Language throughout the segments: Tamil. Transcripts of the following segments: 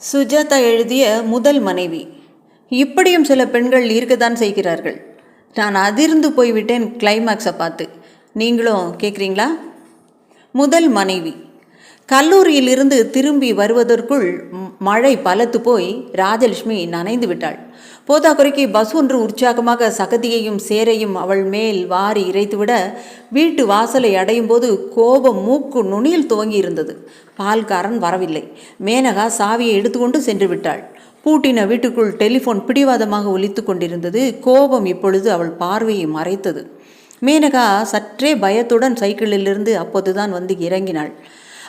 சுஜாதா எழுதிய முதல் மனைவி. இப்படியும் சில பெண்கள் இருக்கத்தான் செய்கிறார்கள். நான் அதிர்ந்து போய்விட்டேன் கிளைமேக்ஸை பார்த்து. நீங்களும் கேட்குறீங்களா முதல் மனைவி. கல்லூரியிலிருந்து திரும்பி வருவதற்குள் மழை பலத்து போய் ராஜலட்சுமி நனைந்து விட்டாள். போதாக்குறைக்கு பஸ் ஒன்று உற்சாகமாக சகதியையும் சேரையும் அவள் மேல் வாரி இறைத்துவிட வீட்டு வாசலை அடையும் போது கோபம் மூக்கு நுனியில் துவங்கி இருந்தது பால்காரன் வரவில்லை. மேனகா சாவியை எடுத்துக்கொண்டு சென்று விட்டாள். பூட்டின வீட்டுக்குள் டெலிஃபோன் பிடிவாதமாக ஒலித்து கொண்டிருந்தது. கோபம் இப்பொழுது அவள் பார்வையை மறைத்தது. மேனகா சற்றே பயத்துடன் சைக்கிளிலிருந்து அப்போதுதான் வந்து இறங்கினாள்.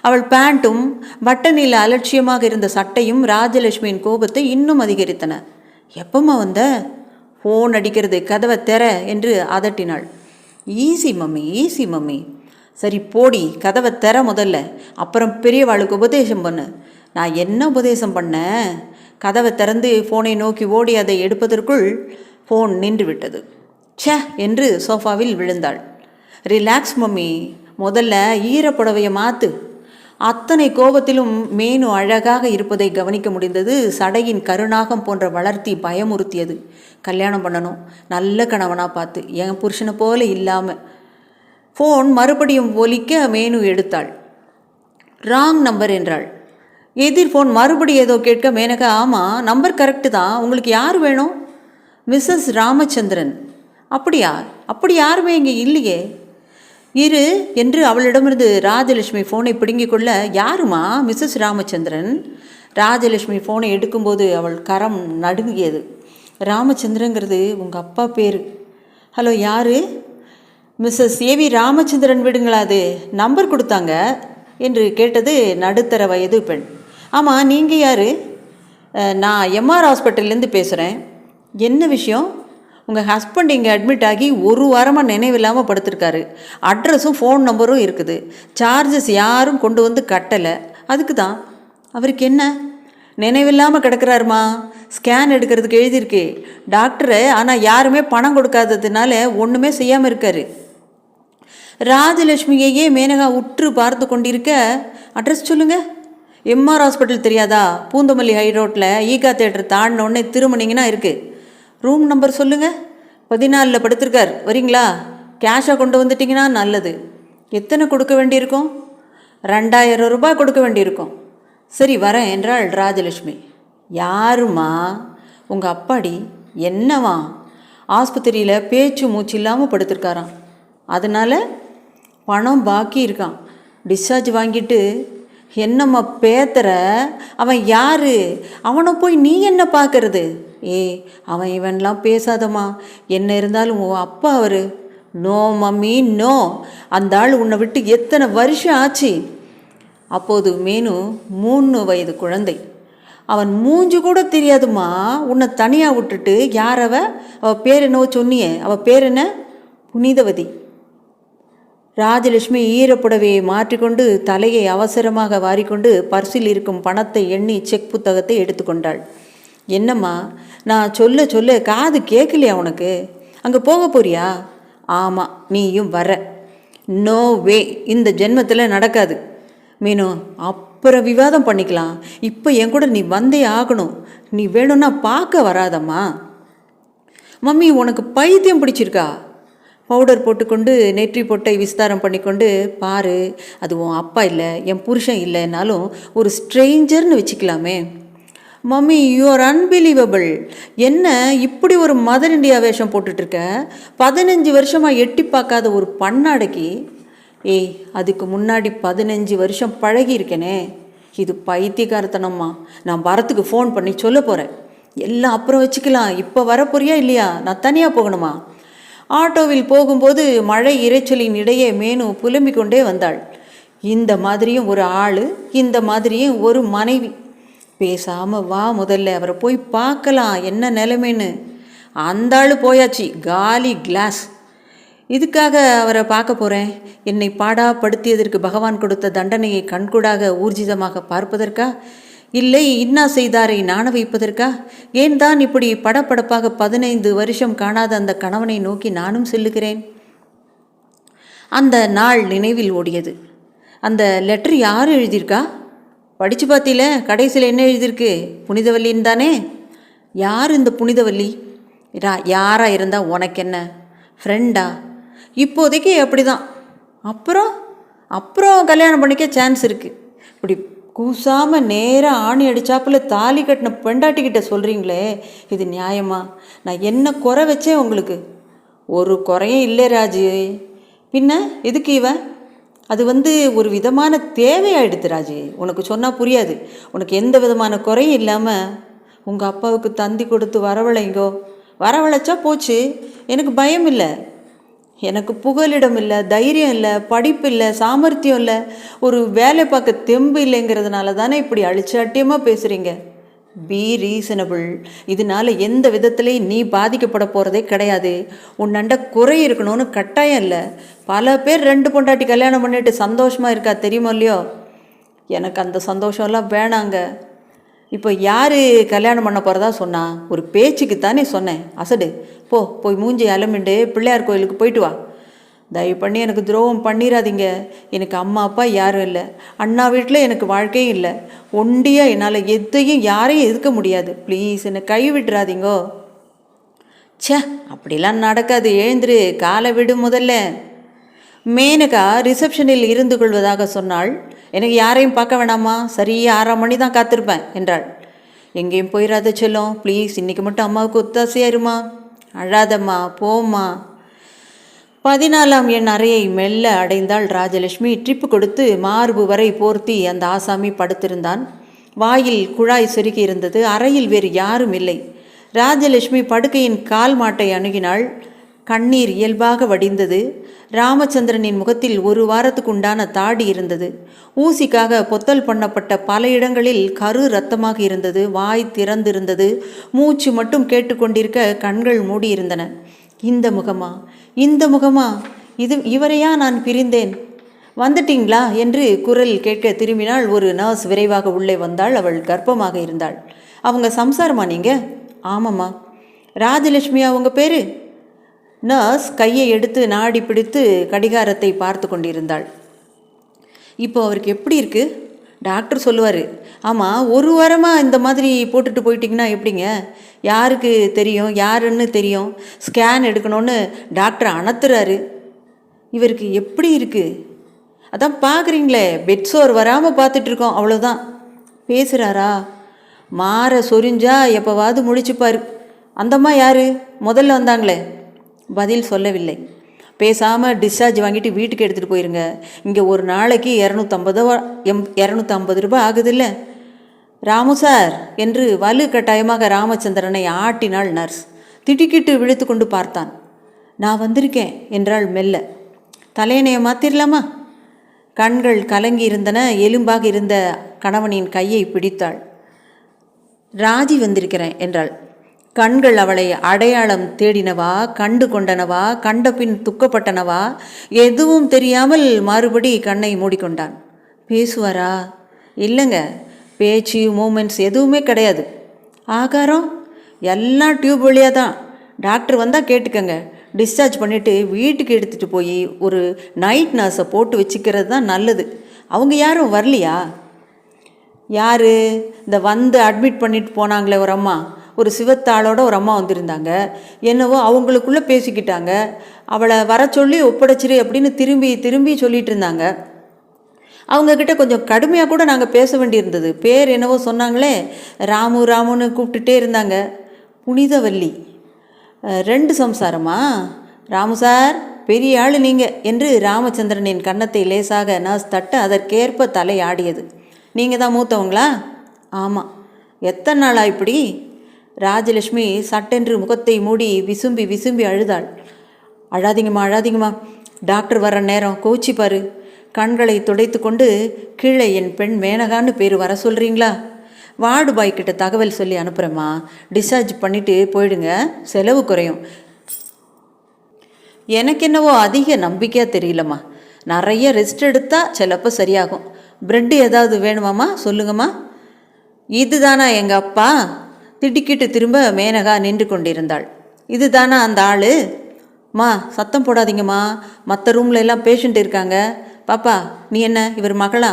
அவள் பேண்ட்டும் பட்டனில் அலட்சியமாக இருந்த சட்டையும் ராஜலட்சுமியின் கோபத்தை இன்னும் அதிகரித்தன. எப்பம்மா வந்த? ஃபோன் அடிக்கிறது கதவை தெற என்று அதட்டினாள். Easy mummy easy mummy. சரி போடி கதவை தெர முதல்ல. அப்புறம் பெரியவாளுக்கு உபதேசம் பண்ணு. நான் என்ன உபதேசம் பண்ணேன் கதவை திறந்து ஃபோனை நோக்கி ஓடி அதை எடுப்பதற்குள் ஃபோன் நின்று விட்டது ச்சே என்று சோஃபாவில் விழுந்தாள். ரிலாக்ஸ் மம்மி முதல்ல ஈரப்புடவையை மாற்று அத்தனை கோபத்திலும் மேனு அழகாக இருப்பதை கவனிக்க முடிந்தது சடையின் கருநாகம் போன்ற வளர்த்தி பயமுறுத்தியது. கல்யாணம் பண்ணணும். நல்ல கணவனாக பார்த்து என் புருஷனை போல இல்லாமல் ஃபோன் மறுபடியும் ஒலிக்க மேனு எடுத்தாள். ராங் நம்பர் என்றாள். எதிர் ஃபோன் மறுபடி ஏதோ கேட்க மேனகா ஆமாம் நம்பர் கரெக்டு தான். உங்களுக்கு யார் வேணும்? மிஸ்ஸஸ் ராமச்சந்திரன். அப்படியா? அப்படி யாருமே இங்கே இல்லையே. இரு என்று அவளிடமிருந்து ராஜலட்சுமி ஃபோனை பிடுங்கிக் கொள்ள யாருமா மிஸ்ஸஸ் ராமச்சந்திரன்? ராஜலட்சுமி ஃபோனை எடுக்கும்போது அவள் கரம் நடுங்கியது. ராமச்சந்திரங்கிறது உங்கள் அப்பா பேர். ஹலோ யாரு? மிஸ்ஸஸ் ஏவி ராமச்சந்திரன் விடுங்களா அது? நம்பர் கொடுத்தாங்க. என்று கேட்டது நடுத்தர வயது பெண். ஆமாம் நீங்கள் யார்? நான் எம்ஆர் ஹாஸ்பிட்டல்லேருந்து பேசுகிறேன் என்ன விஷயம்? உங்கள் ஹஸ்பண்ட் இங்கே அட்மிட் ஆகி ஒரு வாரமாக நினைவில்லாமல் படுத்திருக்காரு. அட்ரஸும் ஃபோன் நம்பரும் இருக்குது. சார்ஜஸ் யாரும் கொண்டு வந்து கட்டலை. அதுக்கு தான் அவருக்கு என்ன? நினைவில்லாமல் கிடக்கிறாருமா? ஸ்கேன் எடுக்கிறதுக்கு எழுதியிருக்கு. டாக்டரு ஆனால் யாருமே பணம் கொடுக்காததுனால ஒன்றுமே செய்யாமல் இருக்காரு. ராஜலட்சுமியையே மேனகா உற்று பார்த்து கொண்டிருக்க அட்ரஸ் சொல்லுங்கள் எம்ஆர் ஹாஸ்பிட்டல் தெரியாதா? பூந்தமல்லி ஹை ரோட்டில் ஈகா தேட்டர் தாண்டினோடனே திருமணிங்கன்னா இருக்குது ரூம் நம்பர் சொல்லுங்கள் பதினாலில் படுத்திருக்கார். வரீங்களா? கேஷாக கொண்டு வந்துட்டிங்கன்னா நல்லது. எத்தனை கொடுக்க வேண்டியிருக்கும்? ரெண்டாயிரம் ரூபாய் கொடுக்க வேண்டியிருக்கும். சரி வரேன் என்றாள் ராஜலட்சுமி. யாருமா உங்கள் அப்பாடி? என்னவா? ஆஸ்பத்திரியில் பேச்சு மூச்சு இல்லாமல் படுத்திருக்காராம். அதனால் பணம் பாக்கி இருக்கான் டிஸ்சார்ஜ் வாங்கிட்டு என்னம்மா பேத்துற? அவன் யாரு? அவனை போய் நீ என்ன பார்க்கறது ஏ அவன் இவன்லாம் பேசாதம்மா. என்ன இருந்தாலும் உன் அப்பா அவர். No mummy no. அந்த ஆள் உன்னை விட்டு எத்தனை வருஷம் ஆச்சு? அப்போது மேனு மூணு வயது குழந்தை. அவன் மூஞ்சு கூட தெரியாதும்மா. உன்னை தனியாக விட்டுட்டு யார் அவ? பேர் என்னவோ சொன்னியே. அவள் பேர் என்ன? புனிதவதி. ராஜலட்சுமி ஈரப்புடவையை மாற்றிக்கொண்டு தலையை அவசரமாக வாரிக்கொண்டு பர்சில் இருக்கும் பணத்தை எண்ணி செக் புத்தகத்தை எடுத்துக்கொண்டாள். என்னம்மா நான் சொல்ல சொல்ல காது கேட்கலையா உனக்கு? அங்கே போக போறியா? ஆமாம் நீயும் வர நோ வே இந்த ஜென்மத்தில் நடக்காது. மீனு அப்புறம் விவாதம் பண்ணிக்கலாம். இப்போ என் கூட நீ வந்தே ஆகணும். நீ வேணும்னா பார்க்க வராதம்மா. மம்மி உனக்கு பைத்தியம் பிடிச்சிருக்கா? பவுடர் போட்டுக்கொண்டு நெற்றி பொட்டை விஸ்தாரம் பண்ணிக்கொண்டு பாரு அது உன் அப்பா இல்லை என் புருஷன் இல்லைன்னாலும் ஒரு ஸ்ட்ரேஞ்சர்னு வச்சுக்கலாமே. மம்மி யூ ஆர் அன்பிலீவபிள் என்ன இப்படி ஒரு மதர் இந்தியா வேஷம் போட்டுட்ருக்க? பதினஞ்சு வருஷமாக எட்டி பார்க்காத ஒரு பண்ணாடைக்கு ஏய் அதுக்கு முன்னாடி பதினஞ்சு வருஷம் பழகியிருக்கேனே. இது பைத்தியக்காரத்தனம்மா. நான் வரத்துக்கு ஃபோன் பண்ணி சொல்ல போகிறேன் எல்லாம் அப்புறம் வச்சுக்கலாம். இப்போ வரப்போறியா இல்லையா? நான் தனியாக போகணுமா? ஆட்டோவில் போகும்போது மழை இரைச்சலின் இடையே மேனு புலம்பிக் கொண்டே வந்தாள். இந்த மாதிரியும் ஒரு ஆள் இந்த மாதிரியும் ஒரு மனைவி. பேசாமல் வா முதல்ல அவரை போய் பார்க்கலாம் என்ன நிலைமைன்னு. அந்த ஆள் போயாச்சு காலி கிளாஸ். இதுக்காக அவரை பார்க்க போகிறேன் என்னை பாடாப்படுத்தியதற்கு பகவான் கொடுத்த தண்டனையை கண்கூடாக ஊர்ஜிதமாக பார்ப்பதற்கா? இல்லை இன்னா செய்தாரை நாண வைப்பதற்கா? ஏன் தான் இப்படி படபடப்பாக பதினைந்து வருஷம் காணாத அந்த கணவனை நோக்கி நானும் செல்லுகிறேன்? அந்த நாள் நினைவில் ஓடியது. அந்த லெட்டர் யார் எழுதியிருக்கா? படித்து பார்த்தில கடைசியில் என்ன எழுதியிருக்கு? புனிதவல்லின்னு தானே? யார் இந்த புனிதவல்லி? ரா யாராக இருந்தால் உனக்கு என்ன ஃப்ரெண்டா இப்போதைக்கு அப்படி தான் அப்புறம்? அப்புறம் கல்யாணம் பண்ணிக்க சான்ஸ் இருக்குது இப்படி கூசாமல் நேராக ஆணி அடிச்சாப்புல தாலி கட்டின பெண்டாட்டிக்கிட்ட சொல்கிறீங்களே இது நியாயமா? நான் என்ன குறை வச்சேன் உங்களுக்கு? ஒரு குறையும் இல்லை ராஜு. பின்ன எதுக்கு இவன்? அது வந்து ஒரு விதமான தேவையாயிடுது ராஜி. உனக்கு சொன்னால் புரியாது. உனக்கு எந்த விதமான குறையும் இல்லாமல் உங்கள் அப்பாவுக்கு தந்தி கொடுத்து வரவழைங்கோ. வரவழைச்சா போச்சு. எனக்கு பயம் இல்லை. எனக்கு புகலிடம் இல்லை தைரியம் இல்லை படிப்பு இல்லை சாமர்த்தியம் இல்லை. ஒரு வேலை பார்க்க தெம்பு இல்லைங்கிறதுனால தானே இப்படி அழிச்சாட்டியமாக பேசுகிறீங்க பி ரீசனபிள் இதனால எந்த விதத்துலேயும் நீ பாதிக்கப்பட போகிறதே கிடையாது. உன்னண்ட குறை இருக்கணும்னு கட்டாயம் இல்லை. பல பேர் ரெண்டு பொண்டாட்டி கல்யாணம் பண்ணிட்டு சந்தோஷமாக இருக்கா தெரியுமோ இல்லையோ? எனக்கு அந்த சந்தோஷம்லாம் வேணாங்க. இப்போ யார் கல்யாணம் பண்ண போகிறதா சொன்னா? ஒரு பேச்சுக்கு தானே சொன்னேன். அசடு. போ போய் மூஞ்சி அலமிண்டு பிள்ளையார் கோயிலுக்கு போயிட்டு வா. தயவு பண்ணி எனக்கு துரோகம் பண்ணிடாதீங்க எனக்கு அம்மா அப்பா யாரும் இல்லை. அண்ணா வீட்டில் எனக்கு வாழ்க்கையும் இல்லை. ஒண்டியாக என்னால் எதையும் யாரையும் எதுக்க முடியாது. ப்ளீஸ் என்னை கை விட்டுறாதீங்கோ. ச்சே அப்படிலாம் நடக்காது. எழுந்துரு காலை விடு முதல்ல. மேனகா ரிசப்ஷனில் இருந்து கொள்வதாக சொன்னாள். எனக்கு யாரையும் பார்க்க வேணாமா? சரியாக ஆறாம் மணி தான் காத்திருப்பேன் என்றாள். எங்கேயும் போயிடாத சொல்லும். ப்ளீஸ் இன்றைக்கி மட்டும் அம்மாவுக்கு ஒத்தாசையா இருமா? அழாதம்மா போம்மா. பதினாலாம் எண் அறையை மெல்ல அடைந்தால் ராஜலட்சுமி. ட்ரிப்பு கொடுத்து மார்பு வரை போர்த்தி அந்த ஆசாமி படுத்திருந்தான். வாயில் குழாய் செருகி இருந்தது. அறையில் வேறு யாரும் இல்லை. ராஜலட்சுமி படுக்கையின் கால் மாட்டை அணுகினாள். கண்ணீர் இயல்பாக வடிந்தது. ராமச்சந்திரனின் முகத்தில் ஒரு வாரத்துக்கு உண்டான தாடி இருந்தது. ஊசிக்காக பொத்தல் பண்ணப்பட்ட பல இடங்களில் கரு ரத்தமாக இருந்தது. வாய் திறந்திருந்தது. மூச்சு மட்டும் கேட்டுக்கொண்டிருக்க கண்கள் மூடியிருந்தன. இந்த முகமா? இந்த முகமா? இது இவரையா நான் பிரிந்தேன்? வந்துட்டீங்களா? என்று குரல் கேட்க திரும்பினாள் ஒரு நர்ஸ் விரைவாக உள்ளே வந்தாள். அவள் கர்ப்பமாக இருந்தாள். அவங்க சம்சாரமா நீங்க? ஆமாம்மா. ராஜலட்சுமியா அவங்க பேர்? நர்ஸ் கையை எடுத்து நாடி பிடித்து கடிகாரத்தை பார்த்து கொண்டிருந்தாள். இப்போ அவருக்கு எப்படி இருக்குது டாக்டர் சொல்லுவார். ஆமாம் ஒரு வாரமாக இந்த மாதிரி போட்டுட்டு போயிட்டீங்கன்னா எப்படிங்க? யாருக்கு தெரியும்? யாருன்னு தெரியும்? ஸ்கேன் எடுக்கணும்னு டாக்டர் அணத்துறாரு. இவருக்கு எப்படி இருக்குது அதான் பார்க்குறீங்களே பெட் சோர் வராமல் பார்த்துட்ருக்கோம் அவ்வளோதான் பேசுகிறாரா மாற சொரிஞ்சா எப்போவாவது முழிச்சுப்பார். அந்தம்மா யார்? முதல்ல வந்தாங்களே. பதில் சொல்லவில்லை. பேசாமல் டிஸ்சார்ஜ் வாங்கிட்டு வீட்டுக்கு எடுத்துகிட்டு போயிருங்க. இங்கே ஒரு நாளைக்கு இரநூத்தம்பது எம் இரநூத்தம்பது ரூபாய் ஆகுதுல்ல? ராமு சார் என்று வலு கட்டாயமாக ராமச்சந்திரனை ஆட்டினாள் நர்ஸ். திடுக்கிட்டு விழித்து கொண்டு பார்த்தான். நான் வந்திருக்கேன் என்றாள் மெல்ல. தலையணையை மாத்திரலாமா? கண்கள் கலங்கி இருந்தன எலும்பாக இருந்த கணவனின் கையை பிடித்தாள். ராஜி வந்திருக்கிறேன் என்றாள். கண்கள் அவளை அடையாளம் தேடினவா கண்டு கொண்டனவா கண்ட பின் துக்கப்பட்டனவா? எதுவும் தெரியாமல் மறுபடி கண்ணை மூடிக்கொண்டான். பேசுவாரா? இல்லைங்க. பேச்சு மூமெண்ட்ஸ் எதுவுமே கிடையாது. ஆகாரம்? எல்லாம் டியூப் வழியாக தான் டாக்டர் வந்தால் கேட்டுக்கங்க. டிஸ்சார்ஜ் பண்ணிவிட்டு வீட்டுக்கு எடுத்துகிட்டு போய் ஒரு நைட் நர்ஸை போட்டு வச்சுக்கிறது தான் நல்லது. அவங்க யாரும் வரலையா? யார்? இந்த வந்து அட்மிட் பண்ணிட்டு போனாங்களே ஒரு அம்மா. ஒரு சிவத்தாளோட ஒரு அம்மா வந்திருந்தாங்க. என்னவோ அவங்களுக்குள்ளே பேசிக்கிட்டாங்க. அவளை வர சொல்லி ஒப்படைச்சிரு அப்படின்னு திரும்பி திரும்பி சொல்லிட்டு இருந்தாங்க. அவங்கக்கிட்ட கொஞ்சம் கடுமையாக கூட நாங்கள் பேச வேண்டியிருந்தது. பேர் என்னவோ சொன்னாங்களே ராமு ராமுன்னு கூப்பிட்டுட்டே இருந்தாங்க. புனிதவல்லி. ரெண்டு சம்சாரமா? ராமு சார் பெரிய ஆள் நீங்கள் என்று ராமச்சந்திரனின் கன்னத்தை லேசாக நர்ஸ் தட்ட அதற்கேற்ப தலை ஆடியது. நீங்கள் தான் மூத்தவங்களா? ஆமாம் எத்தனை நாளா இப்படி? ராஜலட்சுமி சட்டென்று முகத்தை மூடி விசும்பி விசும்பி அழுதாள். அழாதீங்கம்மா அழாதீங்கம்மா. டாக்டர் வர நேரம் கோச்சி பாரு. கண்களை துடைத்து கொண்டு கீழே என் பெண் மேனகான்னு பேர் வர சொல்கிறீங்களா வார்டு பாய் கிட்ட தகவல் சொல்லி அனுப்புகிறேம்மா டிஸ்சார்ஜ் பண்ணிவிட்டு போயிடுங்க. செலவு குறையும். எனக்கு என்னவோ அதிக நம்பிக்கையாக தெரியலம்மா. நிறைய ரெஸ்ட் எடுத்தால் சிலப்போ சரியாகும். பிரெட்டு ஏதாவது வேணுமாம்மா? சொல்லுங்கம்மா. இதுதானா எங்கள் அப்பா? திடுக்கிட்டு திரும்ப மேனகா நின்று கொண்டிருந்தாள். இதுதானா அந்த ஆள்? மா சத்தம் போடாதீங்கம்மா. மற்ற ரூமில் எல்லாம் பேஷண்ட் இருக்காங்க. பாப்பா நீ என்ன இவர் மகளா?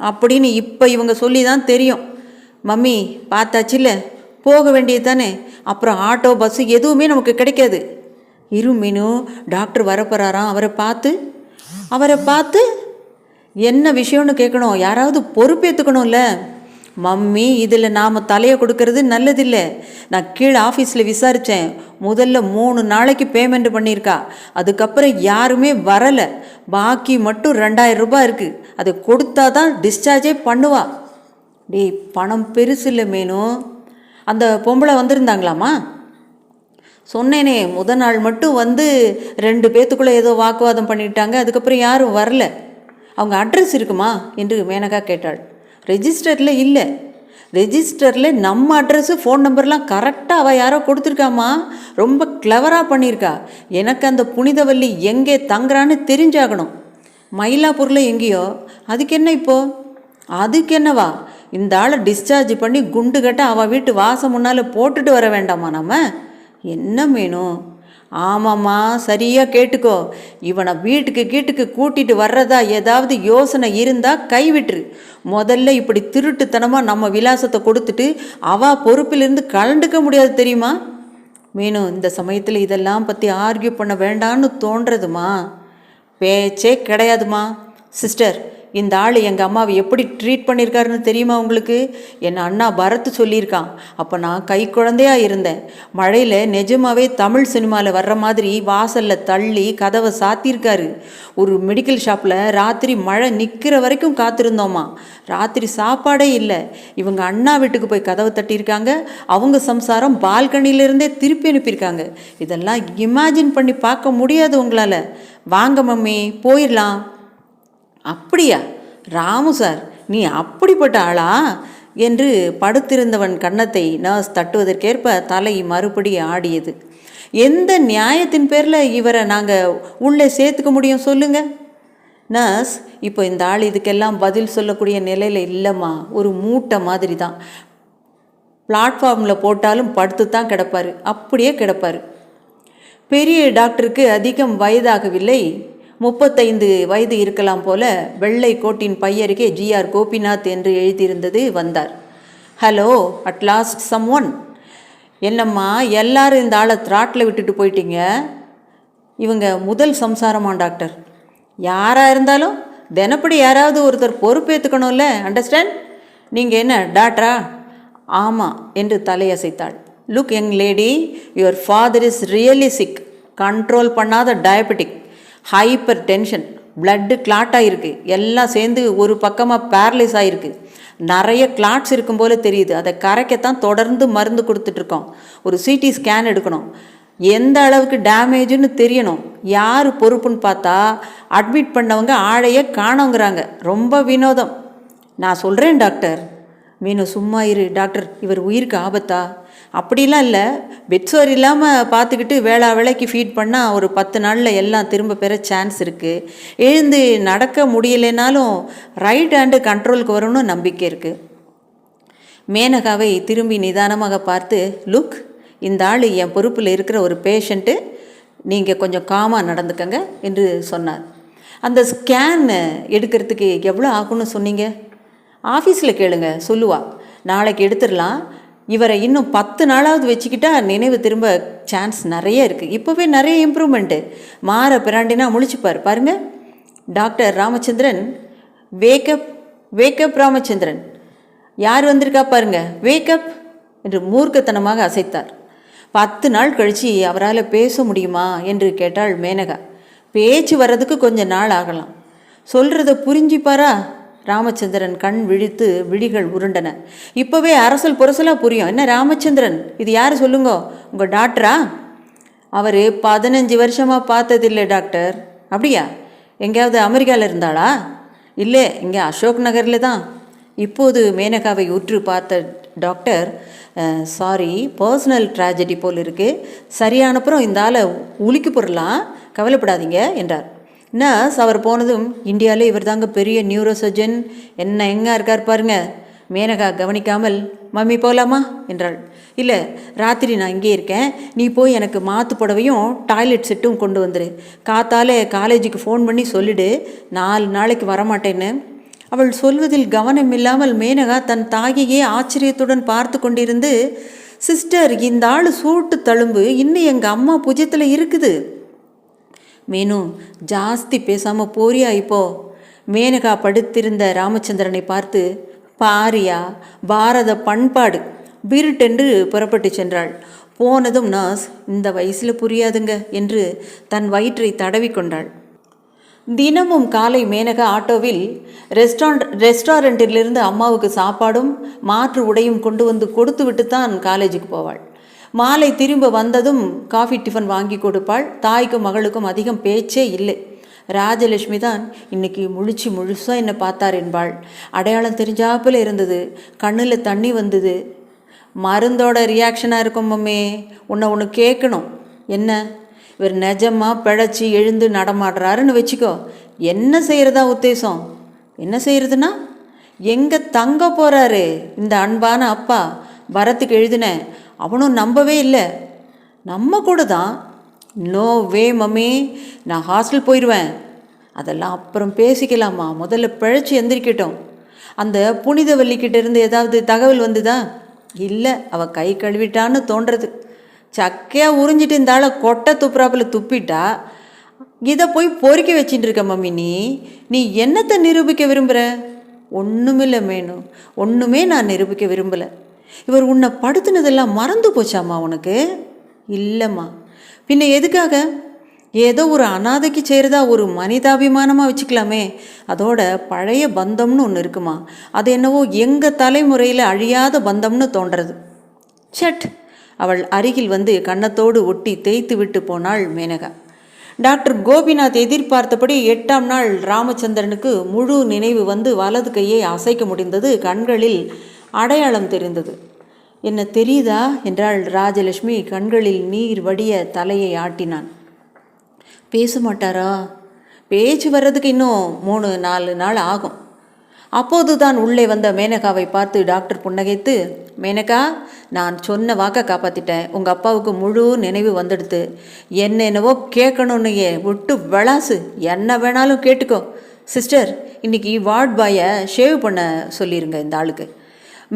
அப்படின்னு இப்போ இவங்க சொல்லி தான் தெரியும். மம்மி பார்த்தாச்சுல்ல போக வேண்டியது தானே. அப்புறம் ஆட்டோ பஸ்ஸு எதுவுமே நமக்கு கிடைக்காது. இரு மீனு டாக்டர் வரப்போகிறாராம் அவரை பார்த்து? அவரை பார்த்து? என்ன விஷயம்னு கேட்கணும். யாராவது பொறுப்பேற்றுக்கணும்ல மம்மி இதில் நாம் தலையை கொடுக்கறது நல்லதில்லை. நான் கீழே ஆஃபீஸில் விசாரித்தேன் முதல்ல மூணு நாளைக்கு பேமெண்ட் பண்ணியிருக்கா. அதுக்கப்புறம் யாருமே வரலை. பாக்கி மட்டும் ரெண்டாயிரம் ரூபாய் இருக்குது அதை கொடுத்தா தான் டிஸ்சார்ஜே பண்ணுவா. டேய் பணம் பெருசு இல்லை மேனும் அந்த பொம்பளை வந்திருந்தாங்களாம்மா? சொன்னேனே முத நாள் மட்டும் வந்து ரெண்டு பேத்துக்குள்ளே ஏதோ வாக்குவாதம் பண்ணிட்டாங்க. அதுக்கப்புறம் யாரும் வரல. அவங்க அட்ரஸ் இருக்குமா? என்று மேனகா கேட்டாள். ரெஜிஸ்டரில் இல்லை. ரெஜிஸ்டரில் நம்ம அட்ரஸு ஃபோன் நம்பர்லாம் கரெக்டாக அவள் யாரோ கொடுத்துருக்காமா ரொம்ப கிளவராக பண்ணியிருக்கா. எனக்கு அந்த புனிதவல்லி எங்கே தங்குறான்னு தெரிஞ்சாகணும். மயிலாப்பூரில் எங்கேயோ. அதுக்கு என்ன இப்போது அதுக்கு என்னவா? இந்த ஆளை டிஸ்சார்ஜ் பண்ணி குண்டு கட்ட அவள் வீட்டு வாசம் முன்னால் போட்டுட்டு வர வேண்டாமா நம்ம என்ன வேணும்? ஆமாம்மா சரியாக கேட்டுக்கோ. இவனை வீட்டுக்கு கீட்டுக்கு கூட்டிட்டு வர்றதா ஏதாவது யோசனை இருந்தால் கைவிட்டுரு. முதல்ல இப்படி திருட்டுத்தனமாக நம்ம விலாசத்தை கொடுத்துட்டு அவா பொறுப்பிலிருந்து கலண்டுக்க முடியாது தெரியுமா? மீனு இந்த சமயத்தில் இதெல்லாம் பற்றி ஆர்கியூ பண்ண வேண்டான்னு தோன்றதுமா? பேச்சே கிடையாதுமா. சிஸ்டர் இந்த ஆள் எங்கள் அம்மாவை எப்படி ட்ரீட் பண்ணியிருக்காருன்னு தெரியுமா உங்களுக்கு? என் அண்ணா பரத் சொல்லியிருக்கான். அப்போ நான் கை குழந்தையாக இருந்தேன். மழையில் நிஜமாவே தமிழ் சினிமாவில் வர்ற மாதிரி வாசலில் தள்ளி கதவை சாத்தியிருக்காரு. ஒரு மெடிக்கல் ஷாப்பில் ராத்திரி மழை நிற்கிற வரைக்கும் காத்திருந்தோமா? ராத்திரி சாப்பாடே இல்லை. இவங்க அண்ணா வீட்டுக்கு போய் கதவை தட்டியிருக்காங்க. அவங்க சம்சாரம் பால்கனியிலேருந்தே திருப்பி அனுப்பியிருக்காங்க. இதெல்லாம் இமேஜின் பண்ணி பார்க்க முடியாது உங்களால். வாங்க மம்மி போயிடலாம். அப்படியா? ராமு சார் நீ அப்படிப்பட்ட ஆளா? என்று படுத்திருந்தவன் கன்னத்தை நர்ஸ் தட்டுவதற்கேற்ப தலை மறுபடி ஆடியது. எந்த நியாயத்தின் பேரில் இவரை நாங்கள் உள்ளே சேர்த்துக்க முடியும் சொல்லுங்க? நர்ஸ் இப்போ இந்த ஆள் இதுக்கெல்லாம் பதில் சொல்லக்கூடிய நிலையில் இல்லைம்மா. ஒரு மூட்டை மாதிரி தான் பிளாட்ஃபார்மில் போட்டாலும் படுத்து தான் கிடப்பார். அப்படியே கிடப்பார். பெரிய டாக்டருக்கு அதிகம் வயதாகவில்லை. முப்பத்தைந்து வயது இருக்கலாம் போல வெள்ளை கோட்டின் பையருகே ஜிஆர் கோபிநாத் என்று எழுதியிருந்தது வந்தார். Hello at last some one என்னம்மா எல்லாரும் இந்த ஆளை த்ராட்டில் விட்டுட்டு போயிட்டீங்க. இவங்க முதல் சம்சாரமா டாக்டர்? யாராக இருந்தாலும் தினப்படி யாராவது ஒருத்தர் பொறுப்பேற்றுக்கணும்ல அண்டர்ஸ்டாண்ட் நீங்கள் என்ன டாக்டரா? ஆமாம் என்று தலையசைத்தாள். Look young lady your father is really sick control பண்ணாத diabetic hypertension blood clot ஆகிருக்கு எல்லாம் சேர்ந்து ஒரு பக்கமாக பேரலைஸ் ஆகிருக்கு நிறைய கிளாட்ஸ் இருக்கும் போல் தெரியுது. அதை கரைக்கத்தான் தொடர்ந்து மருந்து கொடுத்துட்ருக்கோம். ஒரு சிடி ஸ்கேன் எடுக்கணும். எந்த அளவுக்கு டேமேஜுன்னு தெரியணும். யார் பொறுப்புன்னு பார்த்தா அட்மிட் பண்ணவங்க ஆளையே காணோங்கிறாங்க. ரொம்ப வினோதம். நான் சொல்கிறேன் டாக்டர் மீனு சும்மா இரு. டாக்டர் இவர் உயிருக்கு ஆபத்தா? அப்படிலாம் இல்லை. பெட்சோர் இல்லாமல் பார்த்துக்கிட்டு வேளா வேலைக்கு ஃபீட் பண்ணால் ஒரு பத்து நாளில் எல்லாம் திரும்ப பெற சான்ஸ் இருக்குது எழுந்து நடக்க முடியலைனாலும் ரைட் ஹேண்டு கண்ட்ரோலுக்கு வரும்னு நம்பிக்கை இருக்குது மேனகாவை திரும்பி நிதானமாக பார்த்து லுக் இந்த ஆள் என் பொறுப்பில் இருக்கிற ஒரு பேஷண்ட்டு நீங்கள் கொஞ்சம் காமாக நடந்துக்கங்க என்று சொன்னார். அந்த ஸ்கேன் எடுக்கிறதுக்கு எவ்வளோ ஆகும்னு சொன்னீங்க? ஆஃபீஸில் கேளுங்க சொல்லுவா. நாளைக்கு எடுத்துடலாம். இவரை இன்னும் பத்து நாளாவது வச்சுக்கிட்டா நினைவு திரும்ப சான்ஸ் நிறைய இருக்குது இப்போவே நிறைய இம்ப்ரூவ்மெண்ட்டு மாற பிராண்டினா முழிச்சுப்பார். பாருங்கள் doctor Ramachandran wake up wake up Ramachandran. யார் வந்திருக்கா பாருங்க. வேக்கப் என்று மூர்க்கத்தனமாக அசைத்தார். பத்து நாள் கழித்து அவரால் பேச முடியுமா என்று கேட்டாள் மேனகா. பேச்சு வர்றதுக்கு கொஞ்சம் நாள் ஆகலாம். சொல்கிறத புரிஞ்சுப்பாரா? ராமச்சந்திரன் கண் விழித்து விழிகள் உருண்டன. இப்போவே அரசல் புரசலாக புரியும். என்ன ராமச்சந்திரன்? இது யார் சொல்லுங்க? உங்கள் டாக்டரா? அவர் பதினஞ்சு வருஷமாக பார்த்ததில்லை டாக்டர். அப்படியா? எங்கேயாவது அமெரிக்காவில் இருந்தாளா? இல்லை இங்கே அசோக் நகரில் தான். இப்போது மேனகாவை உற்று பார்த்த டாக்டர் சாரி பர்சனல் ட்ராஜடி போல் இருக்குது சரியானப்புறம் இந்த ஆளை உலுக்கி பொருளாம் கவலைப்படாதீங்க என்றார். நர்ஸ் அவர் போனதும் இந்தியாவிலே இவர் தாங்க பெரிய நியூரோ சர்ஜன் என்ன எங்கே இருக்கார் பாருங்க. மேனகா கவனிக்காமல் மம்மி போகலாமா என்றாள். இல்லை ராத்திரி நான் இங்கே இருக்கேன். நீ போய் எனக்கு மாற்று புடவையும் டாய்லெட் செட்டும் கொண்டு வந்துரு. காத்தாலே காலேஜுக்கு ஃபோன் பண்ணி சொல்லிடு. நாலு நாளைக்கு வரமாட்டேன்னு. அவள் சொல்வதில் கவனம் இல்லாமல் மேனகா தன் தாயையே ஆச்சரியத்துடன் பார்த்து கொண்டிருந்து சிஸ்டர் இந்த ஆள் சூட்டு தழும்பு இன்னும் எங்கள் அம்மா புஜத்தில் இருக்குது. மேனு ஜாஸ்தி பேசாமல் போறியா இப்போ? மேனகா படுத்திருந்த ராமச்சந்திரனை பார்த்து பாரியா பாரத பண்பாடு பீருட்டென்று புறப்பட்டு சென்றாள். போனதும் நாஸ் இந்த வயசில் புரியாதுங்க என்று தன் வயிற்றை தடவிக்கொண்டாள் தினமும் காலை மேனகா ஆட்டோவில் ரெஸ்டாரண்ட் ரெஸ்டாரண்ட்டிலிருந்து அம்மாவுக்கு சாப்பாடும் மாற்று உடையும் கொண்டு வந்து கொடுத்து விட்டு தான் காலேஜுக்கு போவாள். மாலை திரும்ப வந்ததும் காஃபி டிஃபன் வாங்கி கொடுப்பாள். தாய்க்கும் மகளுக்கும் அதிகம் பேச்சே இல்லை. ராஜலட்சுமி தான் இன்னைக்கு முழிச்சு முழுசாக என்னை பார்த்தார் என்பாள். அடையாளம் தெரிஞ்சாப்புல இருந்தது. கண்ணில் தண்ணி வந்தது. மருந்தோட ரியாக்ஷனாக இருக்கும் மம்மே உன்னை ஒன்று கேட்கணும் என்ன? இவர் நிஜமாக பிழைச்சி எழுந்து நடமாடுறாருன்னு வச்சுக்கோ. என்ன செய்கிறதா உத்தேசம்? என்ன செய்கிறதுனா எங்கே தங்க போகிறாரு இந்த அன்பான அப்பா? வரத்துக்கு எழுதினேன். அவனும் நம்பவே இல்லை. நம்ம கூட தான் நோ வே மம்மி நான் ஹாஸ்டல் போயிடுவேன் அதெல்லாம் அப்புறம் பேசிக்கலாமா? முதல்ல பிழைச்சி எந்திரிக்கட்டும். அந்த புனிதவல்லிக்கிட்ட இருந்து ஏதாவது தகவல் வந்துதா? இல்லை அவள் கை கழுவிட்டான்னு தோன்றது. சக்கையாக உறிஞ்சிட்டு இந்த ஆளை கொட்டை துப்புறாப்பில் துப்பிட்டா இதை போய் பொறுக்கி வச்சுட்டு இருக்க மம்மி நீ. நீ என்னத்தை நிரூபிக்க விரும்புகிற ஒன்றுமில்லை மேனு. ஒன்றுமே நான் நிரூபிக்க விரும்பலை. இவர் உன்னை படுத்துனதெல்லாம் மறந்து போச்சாம்மா உனக்கு? இல்லைம்மா. பின்ன எதுக்காக? ஏதோ ஒரு அனாதைக்கு செய்கிறதா ஒரு மனிதாபிமானமாக வச்சுக்கலாமே. அதோட பழைய பந்தம்னு ஒன்று இருக்குமா? அது என்னவோ எங்கள் தலைமுறையில் அழியாத பந்தம்னு தோன்றது. சட் அவள் அருகில் வந்து கன்னத்தோடு ஒட்டி தேய்த்து விட்டு போனாள் மேனகா. டாக்டர் கோபிநாத் எதிர்பார்த்தபடி எட்டாம் நாள் ராமச்சந்திரனுக்கு முழு நினைவு வந்து வலது கையை அசைக்க முடிந்தது கண்களில் அடையாளம் தெரிந்தது. என்ன தெரியுதா? என்றாள் ராஜலட்சுமி கண்களில் நீர் வடிய தலையை ஆட்டினான். பேச மாட்டாரா? பேச்சு வர்றதுக்கு இன்னும் மூணு நாலு நாள் ஆகும். அப்போது தான் உள்ளே வந்த மேனகாவை பார்த்து டாக்டர் புன்னகைத்து மேனகா நான் சொன்ன வாக்கை காப்பாற்றிட்டேன் உங்கள் அப்பாவுக்கு முழு நினைவு வந்துடுது என்ன என்னவோ கேட்கணுன்னு விட்டு விளாசு. என்ன வேணாலும் கேட்டுக்கோ. சிஸ்டர் இன்றைக்கி வார்ட் பாயை ஷேவ் பண்ண சொல்லிடுங்க இந்த ஆளுக்கு.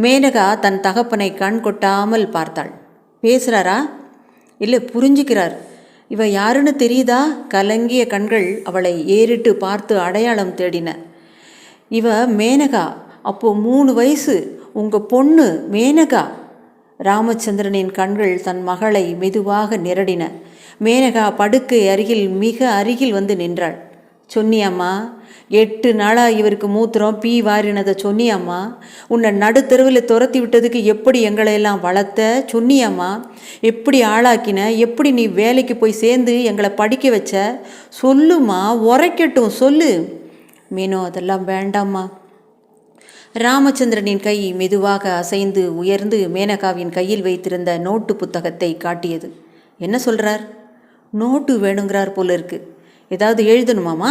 மேனகா தன் தகப்பனை கண் கொட்டாமல் பார்த்தாள். பேசுகிறாரா இல்லை புரிஞ்சுக்கிறார். இவ யாருன்னு தெரியுதா? கலங்கிய கண்கள் அவளை ஏறிட்டு பார்த்து அடையாளம் தேடின. இவ மேனகா? அப்போ மூணு வயசு. உங்க பொண்ணு மேனகா? ராமச்சந்திரனின் கண்கள் தன் மகளை மெதுவாக நிரடின. மேனகா படுக்கை அருகில் மிக அருகில் வந்து நின்றாள். சொன்னியம்மா. எட்டு நாளாக இவருக்கு மூத்திரம் பீ வாரினதை சொன்னியாம்மா உன்னை நடுத்தருவில் துரத்தி விட்டதுக்கு எப்படி எங்களையெல்லாம் வளர்த்த? சொன்னியாம்மா எப்படி ஆளாக்கின? எப்படி நீ வேலைக்கு போய் சேர்ந்து எங்களை படிக்க வச்ச? சொல்லுமா உரைக்கட்டும் சொல்லு. மீனோ அதெல்லாம் வேண்டாம்மா. ராமச்சந்திரனின் கை மெதுவாக அசைந்து உயர்ந்து மேனகாவின் கையில் வைத்திருந்த நோட்டு புத்தகத்தை காட்டியது. என்ன சொல்கிறார் நோட்டு வேணுங்கிறார் போல இருக்கு. ஏதாவது எழுதணுமாமா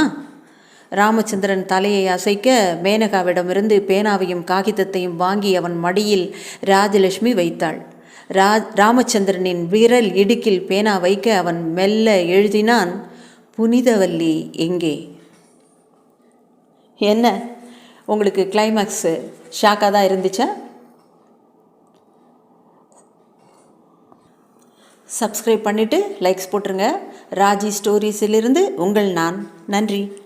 ராமச்சந்திரன் தலையை அசைக்க மேனகாவிடமிருந்து பேனாவையும் காகிதத்தையும் வாங்கி அவன் மடியில் ராஜலட்சுமி வைத்தாள். ரா ராமச்சந்திரனின் விரல் இடுக்கில் பேனா வைக்க அவன் மெல்ல எழுதினான் புனிதவல்லி எங்கே? என்ன? உங்களுக்கு கிளைமேக்ஸு ஷாக்காக தான் இருந்துச்சா? சப்ஸ்கிரைப் பண்ணிவிட்டு லைக்ஸ் போட்டுருங்க. ராஜி ஸ்டோரிஸிலிருந்து உங்கள் நான். நன்றி.